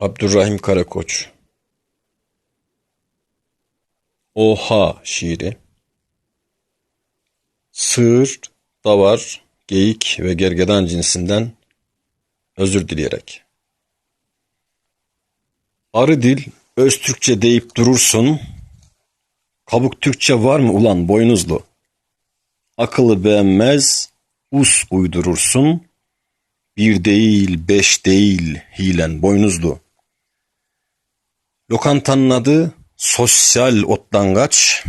Abdurrahim Karakoç Oha şiiri Sığır, davar, geyik ve gergedan cinsinden özür dileyerek. Arı dil, öz Türkçe deyip durursun. Kabuk Türkçe var mı ulan boynuzlu? Akıllı beğenmez, us uydurursun. Bir değil, beş değil, hilen boynuzlu. Lokantanın adı Sosyal Otlangaç.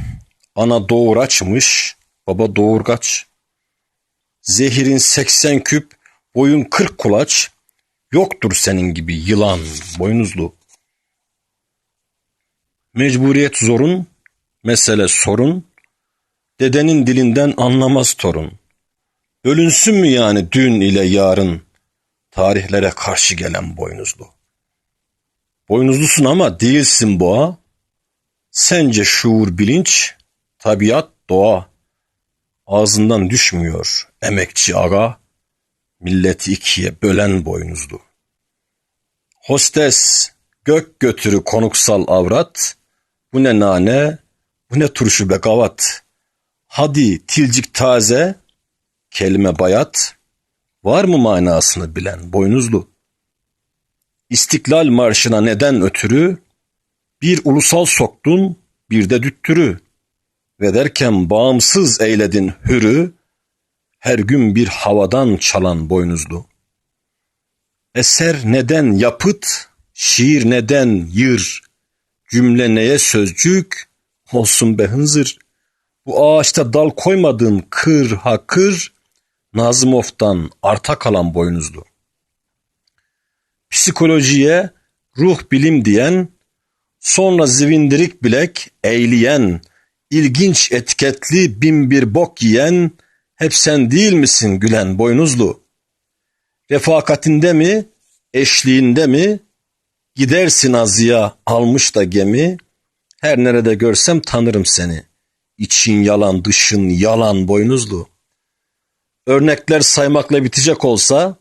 Ana doğuraçmış, baba doğurgaç. Zehirin 80 küp, boyun 40 kulaç. Yoktur senin gibi yılan, boynuzlu. Mecburiyet zorun, mesele sorun. Dedenin dilinden anlamaz torun. Bölünsün mü yani dün ile yarın tarihlere karşı gelen boynuzlu? Boynuzlusun ama değilsin boğa. Sence şuur bilinç, tabiat doğa. Ağzından düşmüyor emekçi aga, milleti ikiye bölen boynuzlu. Hostes, gök götürü konuksal avrat, bu ne nane, bu ne turşu be gavat. Hadi tilcik taze, kelime bayat, var mı manasını bilen boynuzlu? İstiklal Marşı'na neden ötürü bir ulusal soktun, bir de düttürü ve derken bağımsız eyledin hürü, her gün bir havadan çalan boynuzlu. Eser neden yapıt, şiir neden yır, cümle neye sözcük, olsun be hınzır. Bu ağaçta dal koymadın kır ha kır, Nazımof'tan arta kalan boynuzlu. Psikolojiye ruh bilim diyen, sonra zivindirik bilek eğleyen, ilginç etiketli bin bir bok yiyen, hep sen değil misin gülen boynuzlu? Refakatinde mi, eşliğinde mi, gidersin azıya almış da gemi, her nerede görsem tanırım seni. İçin yalan, dışın yalan boynuzlu. Örnekler saymakla bitecek olsa,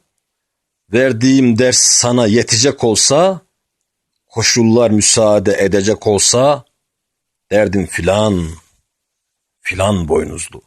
verdiğim ders sana yetecek olsa, koşullar müsaade edecek olsa, derdim filan, filan boynuzlu.